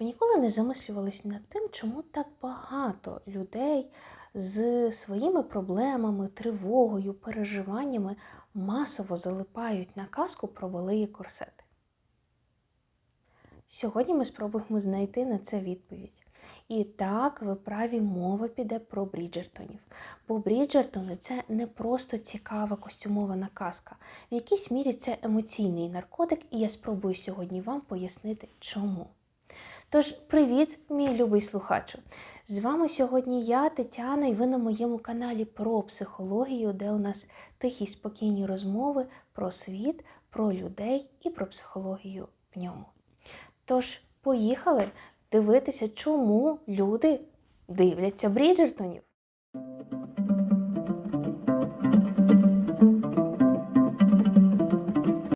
Ви ніколи не замислювались над тим, чому так багато людей з своїми проблемами, тривогою, переживаннями масово залипають на казку про великі корсети? Сьогодні ми спробуємо знайти на це відповідь. І так, ви праві, мова піде про Бріджертонів. Бо Бріджертони це не просто цікава костюмована казка. В якійсь мірі це емоційний наркотик, і я спробую сьогодні вам пояснити, чому. Тож, привіт, мій любий слухачу! З вами сьогодні я, Тетяна, і ви на моєму каналі про психологію, де у нас тихі спокійні розмови про світ, про людей і про психологію в ньому. Тож, поїхали дивитися, чому люди дивляться Бріджертонів.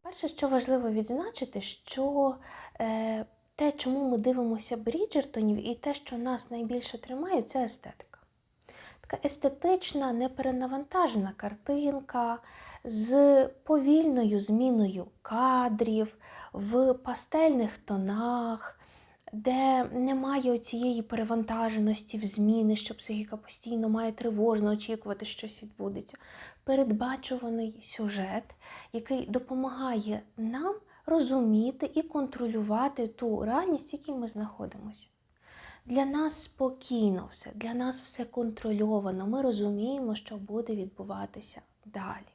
Перше, що важливо відзначити, що е, те, чому ми дивимося Бріджертонів, і те, що нас найбільше тримає, це естетика. Така естетична, неперенавантажена картинка з повільною зміною кадрів в пастельних тонах, де немає цієї перевантаженості в зміни, що психіка постійно має тривожно очікувати, що щось відбудеться. Передбачуваний сюжет, який допомагає нам розуміти і контролювати ту реальність, в якій ми знаходимося. Для нас спокійно все, для нас все контрольовано. Ми розуміємо, що буде відбуватися далі.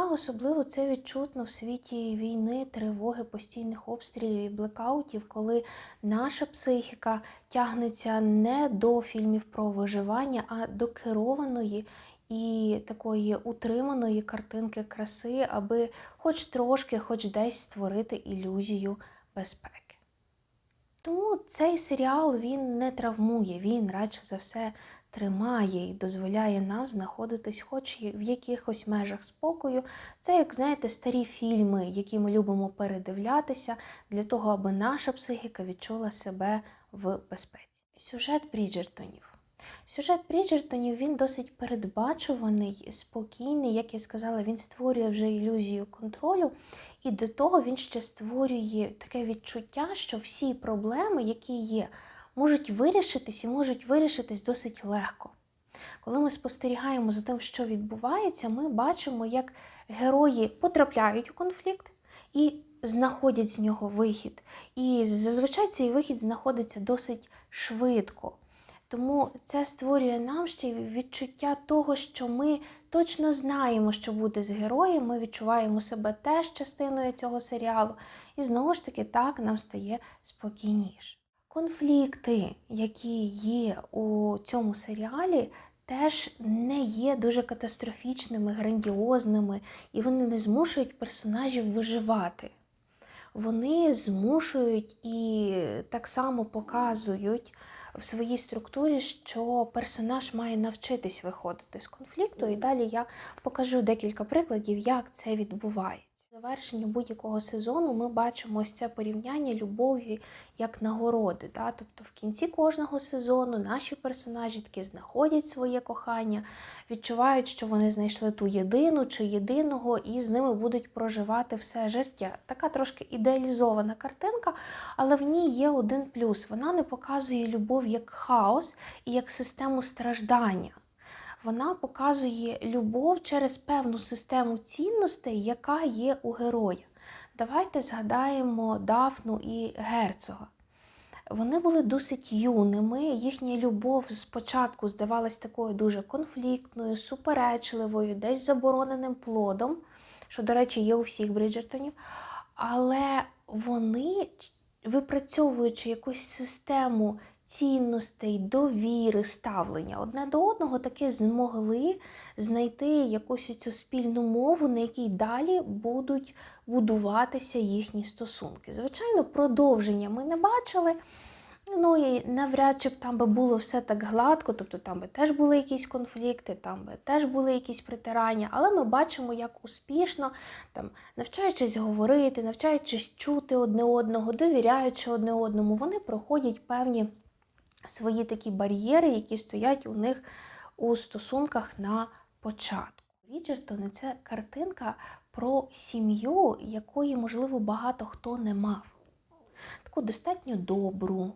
А особливо це відчутно в світі війни, тривоги, постійних обстрілів і блекаутів, коли наша психіка тягнеться не до фільмів про виживання, а до керованої і такої утриманої картинки краси, аби хоч трошки, хоч десь створити ілюзію безпеки. Тому цей серіал він не травмує, він радше за все тримає і дозволяє нам знаходитись хоч в якихось межах спокою. Це, як знаєте, старі фільми, які ми любимо передивлятися, для того, аби наша психіка відчула себе в безпеці. Сюжет Бріджертонів. Сюжет Бріджертонів він досить передбачуваний, спокійний, як я сказала, він створює вже ілюзію контролю, і до того він ще створює таке відчуття, що всі проблеми, які є, можуть вирішитись і можуть вирішитись досить легко. Коли ми спостерігаємо за тим, що відбувається, ми бачимо, як герої потрапляють у конфлікт і знаходять з нього вихід. І зазвичай цей вихід знаходиться досить швидко. Тому це створює нам ще й відчуття того, що ми точно знаємо, що буде з героєм, ми відчуваємо себе теж частиною цього серіалу. І знову ж таки, так нам стає спокійніше. Конфлікти, які є у цьому серіалі, теж не є дуже катастрофічними, грандіозними, і вони не змушують персонажів виживати. Вони змушують і так само показують в своїй структурі, що персонаж має навчитись виходити з конфлікту, і далі я покажу декілька прикладів, як це відбувається. Завершення будь-якого сезону ми бачимо ось це порівняння любові як нагороди. Да? Тобто в кінці кожного сезону наші персонажі таки знаходять своє кохання, відчувають, що вони знайшли ту єдину чи єдиного, і з ними будуть проживати все життя. Така трошки ідеалізована картинка, але в ній є один плюс: вона не показує любов як хаос і як систему страждання вона показує любов через певну систему цінностей, яка є у героя. Давайте згадаємо Дафну і герцога. Вони були досить юними, їхня любов спочатку здавалась такою дуже конфліктною, суперечливою, десь забороненим плодом, що, до речі, є у всіх Бриджертонів. Але вони, випрацьовуючи якусь систему цінностей, довіри, ставлення одне до одного таки змогли знайти якусь цю спільну мову, на якій далі будуть будуватися їхні стосунки. Звичайно, продовження ми не бачили. Ну і навряд чи б там би було все так гладко, тобто там би теж були якісь конфлікти, там би теж були якісь притирання, але ми бачимо, як успішно, там, навчаючись говорити, навчаючись чути одне одного, довіряючи одне одному, вони проходять певні свої такі бар'єри, які стоять у них у стосунках на початку. Ріджертони це картинка про сім'ю, якої, можливо, багато хто не мав. Таку достатньо добру,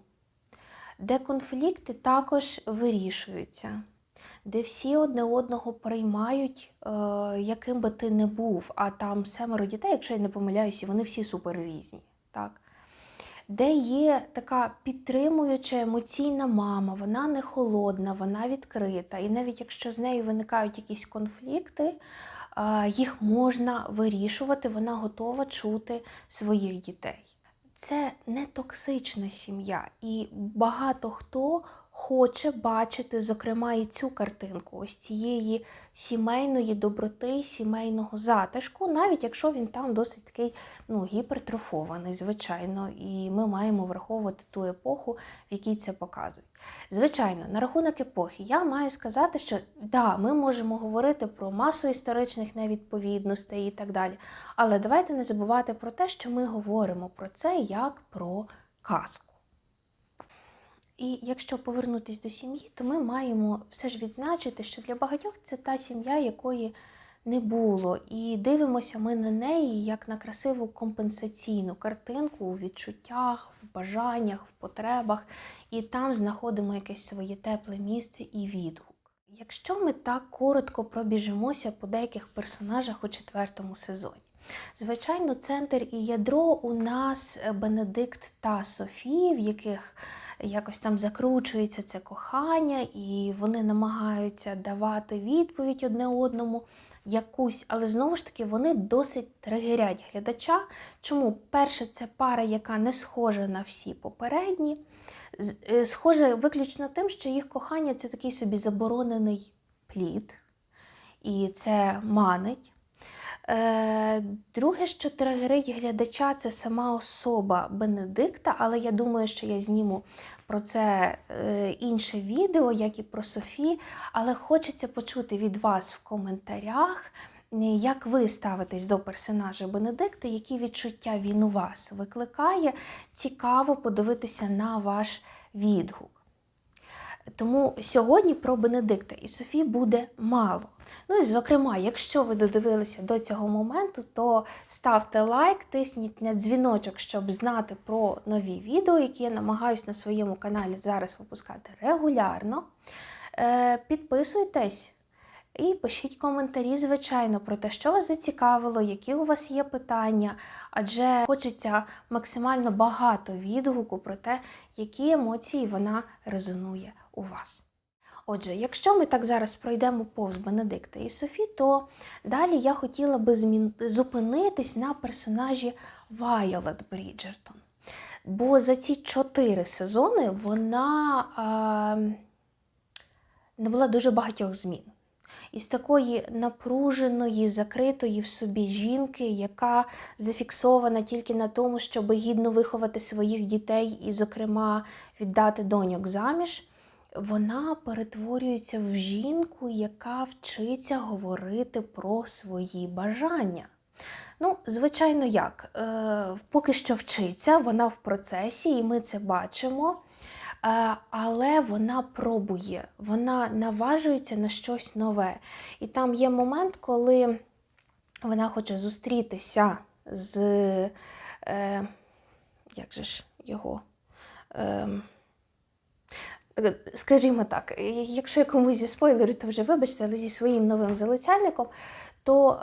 де конфлікти також вирішуються, де всі одне одного приймають, е, яким би ти не був, а там семеро дітей, якщо я не помиляюся, вони всі супер різні. Так? Де є така підтримуюча емоційна мама, вона не холодна, вона відкрита. І навіть якщо з нею виникають якісь конфлікти, їх можна вирішувати, вона готова чути своїх дітей. Це не токсична сім'я, і багато хто хоче бачити, зокрема, і цю картинку ось цієї сімейної доброти, сімейного затишку, навіть якщо він там досить такий ну, гіпертрофований, звичайно, і ми маємо враховувати ту епоху, в якій це показують. Звичайно, на рахунок епохи я маю сказати, що да, ми можемо говорити про масу історичних невідповідностей і так далі. Але давайте не забувати про те, що ми говоримо про це як про казку. І якщо повернутися до сім'ї, то ми маємо все ж відзначити, що для багатьох це та сім'я, якої не було. І дивимося ми на неї як на красиву компенсаційну картинку у відчуттях, в бажаннях, в потребах, і там знаходимо якесь своє тепле місце і відгук. Якщо ми так коротко пробіжимося по деяких персонажах у четвертому сезоні. Звичайно, центр і ядро у нас Бенедикт та Софії, в яких якось там закручується це кохання, і вони намагаються давати відповідь одне одному якусь, але знову ж таки вони досить тригерять глядача. Чому? Перше, це пара, яка не схожа на всі попередні, е, схоже виключно тим, що їх кохання це такий собі заборонений плід, і це манить. Е, Друге, що тригерить глядача, це сама особа Бенедикта, але я думаю, що я зніму про це е, інше відео, як і про Софі. Але хочеться почути від вас в коментарях, е, як ви ставитесь до персонажа Бенедикта, які відчуття він у вас викликає. Цікаво подивитися на ваш відгук. Тому сьогодні про Бенедикта і Софі буде мало. Ну і зокрема, якщо ви додивилися до цього моменту, то ставте лайк, тисніть на дзвіночок, щоб знати про нові відео, які я намагаюся на своєму каналі зараз випускати регулярно. Е, Підписуйтесь і пишіть коментарі, звичайно, про те, що вас зацікавило, які у вас є питання, адже хочеться максимально багато відгуку про те, які емоції вона резонує у вас. Отже, якщо ми так зараз пройдемо повз Бенедикта і Софі, то далі я хотіла би змін... зупинитись на персонажі Вайолет Бріджертон. Бо за ці чотири сезони вона е... набула дуже багатьох змін. Із такої напруженої, закритої в собі жінки, яка зафіксована тільки на тому, щоб гідно виховати своїх дітей і, зокрема, віддати доньок заміж, вона перетворюється в жінку, яка вчиться говорити про свої бажання. Ну, звичайно, як? Е, поки що вчиться, вона в процесі, і ми це бачимо. Е, але вона пробує, вона наважується на щось нове. І там є момент, коли вона хоче зустрітися з, е, як же ж його, е, скажімо так, якщо я комусь зі спойлерю, то вже вибачте, але зі своїм новим залицяльником, то е,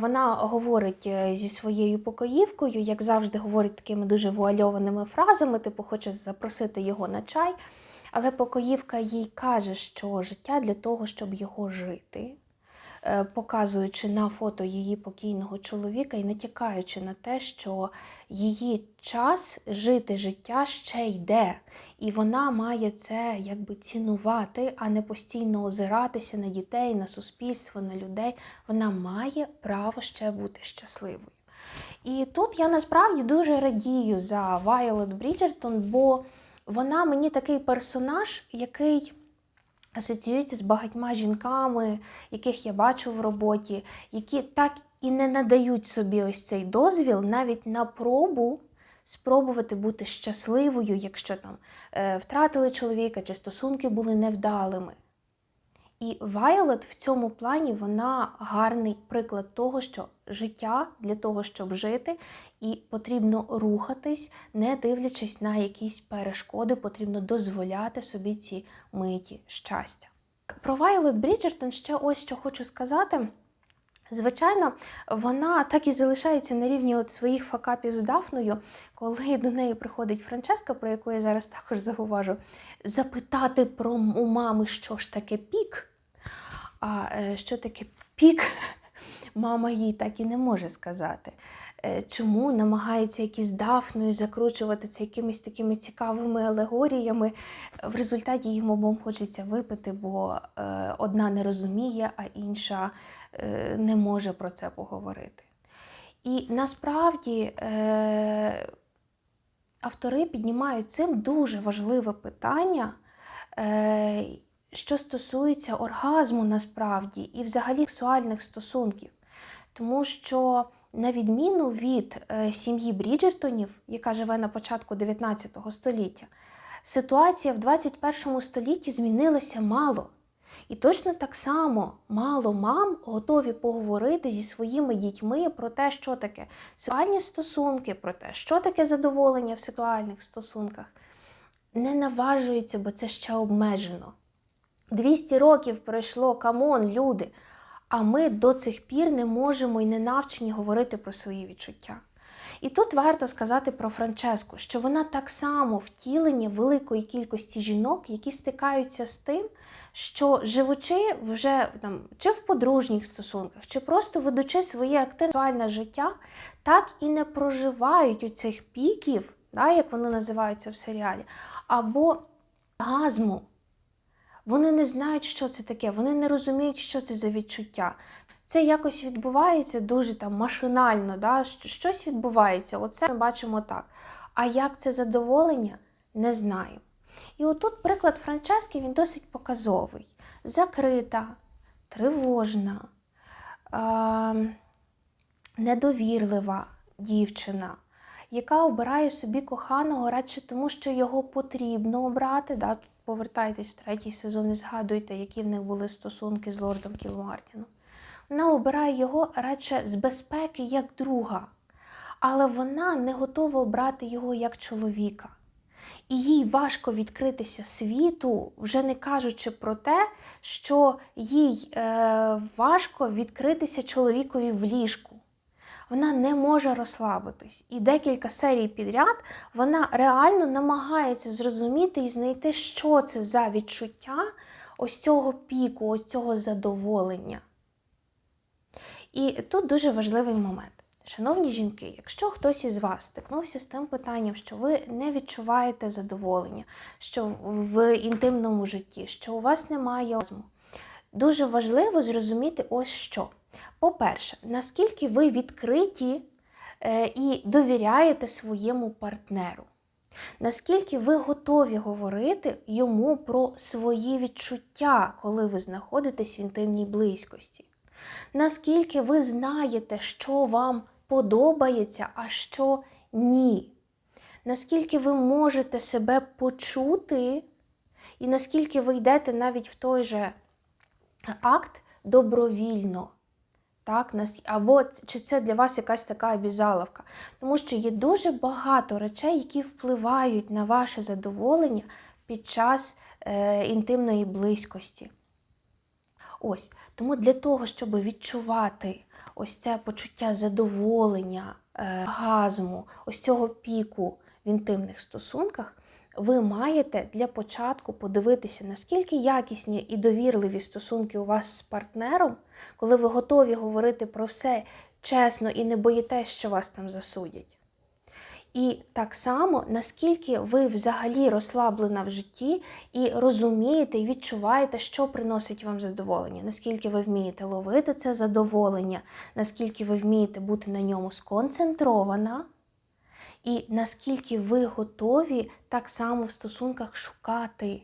вона говорить е, зі своєю покоївкою, як завжди, говорить такими дуже вуальованими фразами, типу, хоче запросити його на чай. Але покоївка їй каже, що життя для того, щоб його жити, показуючи на фото її покійного чоловіка і натякаючи на те, що її час жити життя ще йде, і вона має це якби цінувати, а не постійно озиратися на дітей, на суспільство, на людей. Вона має право ще бути щасливою. І тут я насправді дуже радію за Вайолет Бріджертон, бо вона мені такий персонаж, який асоціюється з багатьма жінками, яких я бачу в роботі, які так і не надають собі ось цей дозвіл навіть на пробу спробувати бути щасливою, якщо там е, втратили чоловіка чи стосунки були невдалими. І Вайолет в цьому плані вона гарний приклад того, що життя для того, щоб жити, і потрібно рухатись, не дивлячись на якісь перешкоди, потрібно дозволяти собі ці миті щастя. Про Вайолет Бріджертон ще ось що хочу сказати. Звичайно, вона так і залишається на рівні от своїх факапів з Дафною, коли до неї приходить Франческа, про яку я зараз також зауважу, запитати про у мами, що ж таке пік. А е, що таке пік, мама їй так і не може сказати. Е, Чому намагається якісь Дафною закручувати це якимись такими цікавими алегоріями. В результаті їм обом хочеться випити, бо е, одна не розуміє, а інша не може про це поговорити. І насправді автори піднімають цим дуже важливе питання, що стосується оргазму насправді і взагалі сексуальних стосунків. Тому що, на відміну від е, сім'ї Бріджертонів, яка живе на початку 19 століття, ситуація в 21 столітті змінилася мало. І точно так само мало мам готові поговорити зі своїми дітьми про те, що таке сексуальні стосунки, про те, що таке задоволення в сексуальних стосунках. Не наважуються, бо це ще обмежено. 200 років пройшло, камон, люди. А ми до цих пір не можемо і не навчені говорити про свої відчуття. І тут варто сказати про Франческу, що вона так само втілення великої кількості жінок, які стикаються з тим, що живучи вже там, чи в подружніх стосунках, чи просто ведучи своє активне життя, так і не проживають у цих піків, да, як вони називаються в серіалі, або газму. Вони не знають, що це таке, вони не розуміють, що це за відчуття. Це якось відбувається дуже там машинально, да? щось відбувається. Оце ми бачимо так. А як це задоволення, не знаю. І отут приклад Франчески він досить показовий: закрита, тривожна, е- недовірлива дівчина, яка обирає собі коханого радше тому, що його потрібно обрати. Да? Повертайтесь в третій сезон і згадуйте, які в них були стосунки з лордом Кілмартіном. Вона обирає його радше з безпеки як друга, але вона не готова обрати його як чоловіка. І їй важко відкритися світу, вже не кажучи про те, що їй е, важко відкритися чоловікові в ліжку. Вона не може розслабитись. І декілька серій підряд вона реально намагається зрозуміти і знайти, що це за відчуття ось цього піку, ось цього задоволення. І тут дуже важливий момент. Шановні жінки, якщо хтось із вас стикнувся з тим питанням, що ви не відчуваєте задоволення, що в інтимному житті, що у вас немає озму, дуже важливо зрозуміти ось що. По-перше, наскільки ви відкриті е, і довіряєте своєму партнеру, наскільки ви готові говорити йому про свої відчуття, коли ви знаходитесь в інтимній близькості. Наскільки ви знаєте, що вам подобається, а що ні. Наскільки ви можете себе почути, і наскільки ви йдете навіть в той же акт добровільно. Так, Або чи це для вас якась така обізаловка. Тому що є дуже багато речей, які впливають на ваше задоволення під час е, інтимної близькості. Ось, Тому для того, щоб відчувати ось це почуття задоволення, е, газму, ось цього піку в інтимних стосунках, ви маєте для початку подивитися, наскільки якісні і довірливі стосунки у вас з партнером, коли ви готові говорити про все чесно і не боїтесь, що вас там засудять. І так само, наскільки ви взагалі розслаблена в житті і розумієте і відчуваєте, що приносить вам задоволення, наскільки ви вмієте ловити це задоволення, наскільки ви вмієте бути на ньому сконцентрована, і наскільки ви готові так само в стосунках шукати,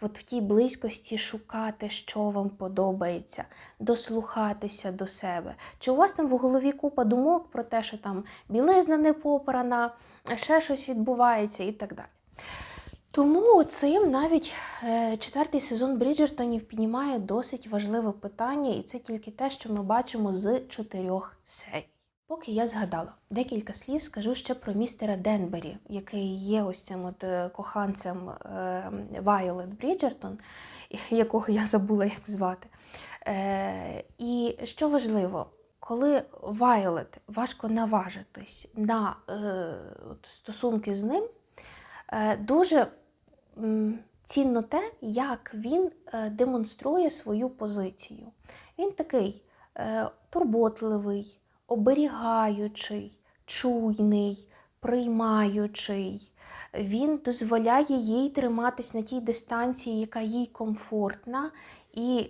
от в тій близькості шукати, що вам подобається, дослухатися до себе. Чи у вас там в голові купа думок про те, що там білизна не попрана, ще щось відбувається і так далі. Тому цим навіть е, четвертий сезон Бріджертонів піднімає досить важливе питання, і це тільки те, що ми бачимо з чотирьох серій. Поки я згадала декілька слів, скажу ще про містера Денбері, який є ось цим от е, коханцем е, Вайолет Бріджертон, якого я забула як звати. Е, і що важливо, коли Вайолет важко наважитись на стосунки з ним, дуже цінно те, як він демонструє свою позицію. Він такий турботливий, оберігаючий, чуйний, приймаючий. Він дозволяє їй триматись на тій дистанції, яка їй комфортна, і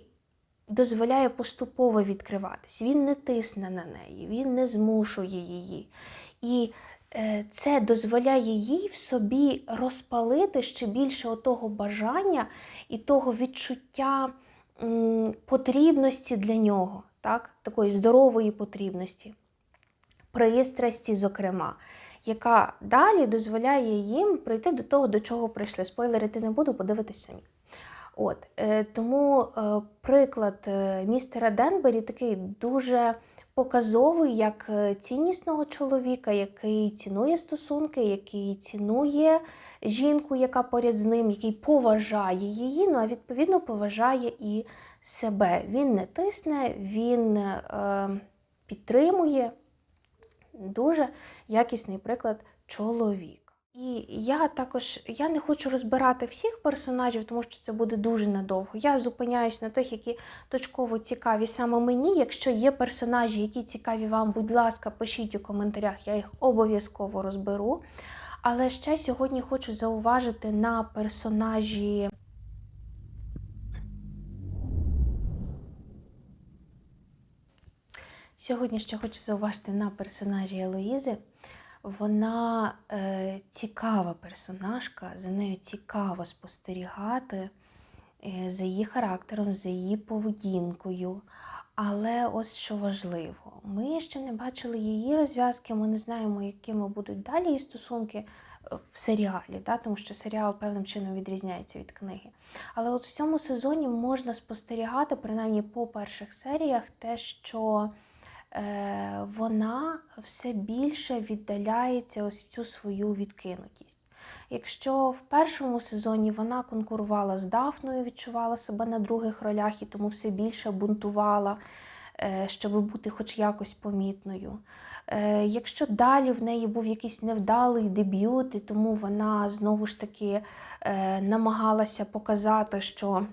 дозволяє поступово відкриватись. Він не тисне на неї, він не змушує її. І е, це дозволяє їй в собі розпалити ще більше отого бажання і того відчуття потрібності для нього, так? такої здорової потрібності, пристрасті, зокрема, яка далі дозволяє їм прийти до того, до чого прийшли. Спойлерити не буду, подивитись самі. От, е, Тому е, приклад е, містера Денбері такий дуже показовий як е, ціннісного чоловіка, який цінує стосунки, який цінує жінку, яка поряд з ним, який поважає її, ну а відповідно поважає і себе. Він не тисне, він е, підтримує дуже якісний приклад чоловік. І я також я не хочу розбирати всіх персонажів, тому що це буде дуже надовго. Я зупиняюсь на тих, які точково цікаві саме мені. Якщо є персонажі, які цікаві вам, будь ласка, пишіть у коментарях, я їх обов'язково розберу. Але ще сьогодні хочу зауважити на персонажі. Сьогодні ще хочу зауважити на персонажі Елоїзи. Вона е, цікава персонажка, за нею цікаво спостерігати е, за її характером, за її поведінкою. Але ось що важливо, ми ще не бачили її розв'язки, ми не знаємо, якими будуть далі її стосунки е, в серіалі, да? тому що серіал певним чином відрізняється від книги. Але от в цьому сезоні можна спостерігати, принаймні по перших серіях, те, що вона все більше віддаляється ось цю свою відкинутість. Якщо в першому сезоні вона конкурувала з Дафною, відчувала себе на других ролях і тому все більше бунтувала, е, щоб бути хоч якось помітною. Е, якщо далі в неї був якийсь невдалий дебют, і тому вона знову ж таки намагалася показати, що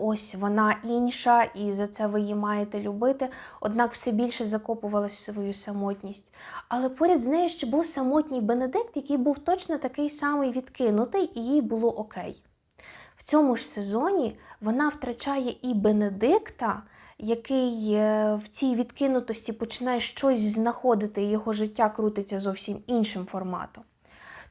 Ось вона інша, і за це ви її маєте любити, однак все більше закопувалась в свою самотність. Але поряд з нею ще був самотній Бенедикт, який був точно такий самий відкинутий, і їй було окей. В цьому ж сезоні вона втрачає і Бенедикта, який е, в цій відкинутості починає щось знаходити, і його життя крутиться зовсім іншим форматом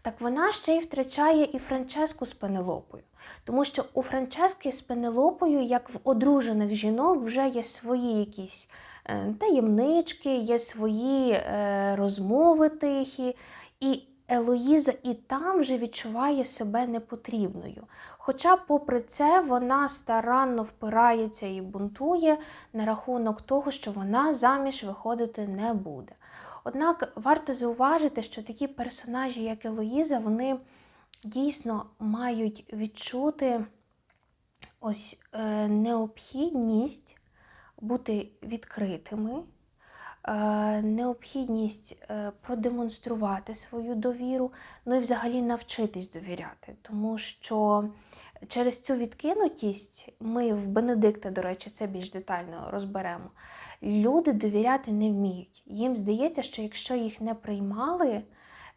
так вона ще й втрачає і Франческу з Пенелопою. Тому що у Франчески з Пенелопою, як в одружених жінок, вже є свої якісь е, таємнички, є свої е, розмови тихі. І Елоїза і там вже відчуває себе непотрібною. Хоча, попри це, вона старанно впирається і бунтує на рахунок того, що вона заміж виходити не буде. Однак варто зауважити, що такі персонажі, як Елоїза, вони дійсно мають відчути ось е, необхідність бути відкритими, необхідність е, продемонструвати свою довіру, ну і взагалі навчитись довіряти. Тому що через цю відкинутість ми в Бенедикта, до речі, це більш детально розберемо люди довіряти не вміють. Їм здається, що якщо їх не приймали,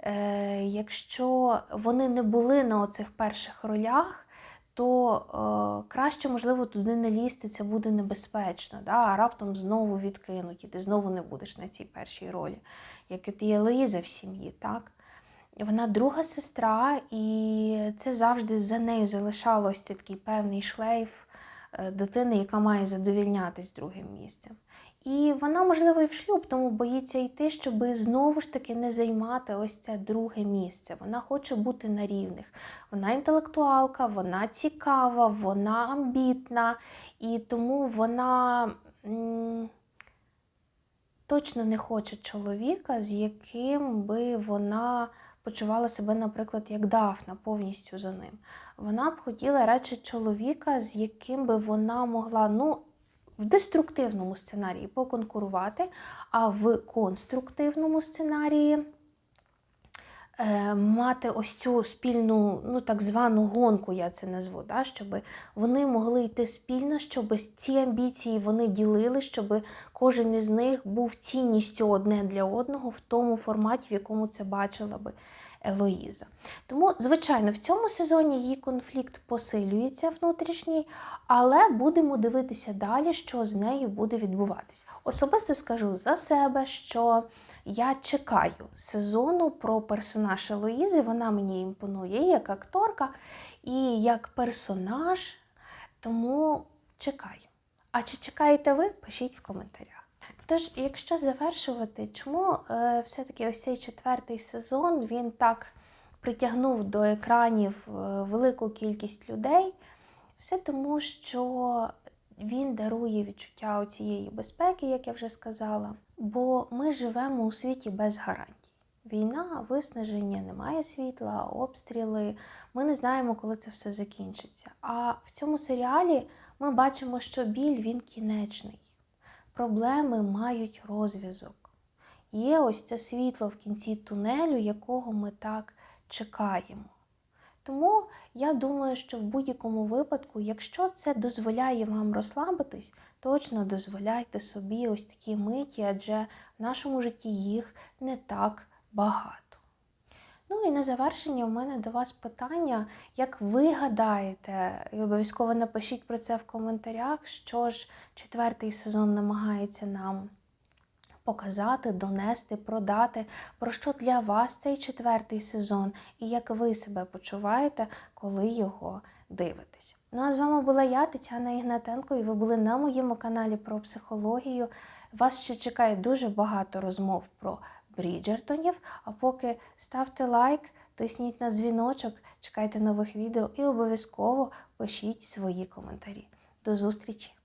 е, якщо вони не були на оцих перших ролях, то е, краще, можливо, туди не лізти, це буде небезпечно, да? а раптом знову відкинуть, і ти знову не будеш на цій першій ролі, як і є Луїза в сім'ї. так? Вона друга сестра, і це завжди за нею залишалось такий певний шлейф е, дитини, яка має задовільнятись другим місцем. І вона, можливо, і в шлюб, тому боїться йти, щоб знову ж таки не займати ось це друге місце. Вона хоче бути на рівних. Вона інтелектуалка, вона цікава, вона амбітна, і тому вона точно не хоче чоловіка, з яким би вона почувала себе, наприклад, як Дафна, повністю за ним. Вона б хотіла радше чоловіка, з яким би вона могла, ну, в деструктивному сценарії поконкурувати, а в конструктивному сценарії е, мати ось цю спільну, ну так звану гонку, я це назву, да, щоб вони могли йти спільно, щоб ці амбіції вони ділили, щоб кожен із них був цінністю одне для одного в тому форматі, в якому це бачила би Елоїза. Тому, звичайно, в цьому сезоні її конфлікт посилюється внутрішній, але будемо дивитися далі, що з нею буде відбуватися. Особисто скажу за себе, що я чекаю сезону про персонаж Елоїзи. Вона мені імпонує як акторка, і як персонаж. Тому чекаю. А чи чекаєте ви? Пишіть в коментарях. Тож, якщо завершувати, чому е, все-таки ось цей четвертий сезон він так притягнув до екранів е, велику кількість людей? Все тому, що він дарує відчуття цієї безпеки, як я вже сказала. Бо ми живемо у світі без гарантій. Війна, виснаження, немає світла, обстріли. Ми не знаємо, коли це все закінчиться. А в цьому серіалі ми бачимо, що біль він кінечний. Проблеми мають розв'язок. Є ось це світло в кінці тунелю, якого ми так чекаємо. Тому я думаю, що в будь-якому випадку, якщо це дозволяє вам розслабитись, точно дозволяйте собі ось такі миті, адже в нашому житті їх не так багато. Ну і на завершення у мене до вас питання, як ви гадаєте, і обов'язково напишіть про це в коментарях, що ж четвертий сезон намагається нам показати, донести, продати, про що для вас цей четвертий сезон і як ви себе почуваєте, коли його дивитесь. Ну а з вами була я, Тетяна Ігнатенко, і ви були на моєму каналі про психологію. Вас ще чекає дуже багато розмов про Бріджертонів. А поки ставте лайк, тисніть на дзвіночок, чекайте нових відео і обов'язково пишіть свої коментарі. До зустрічі!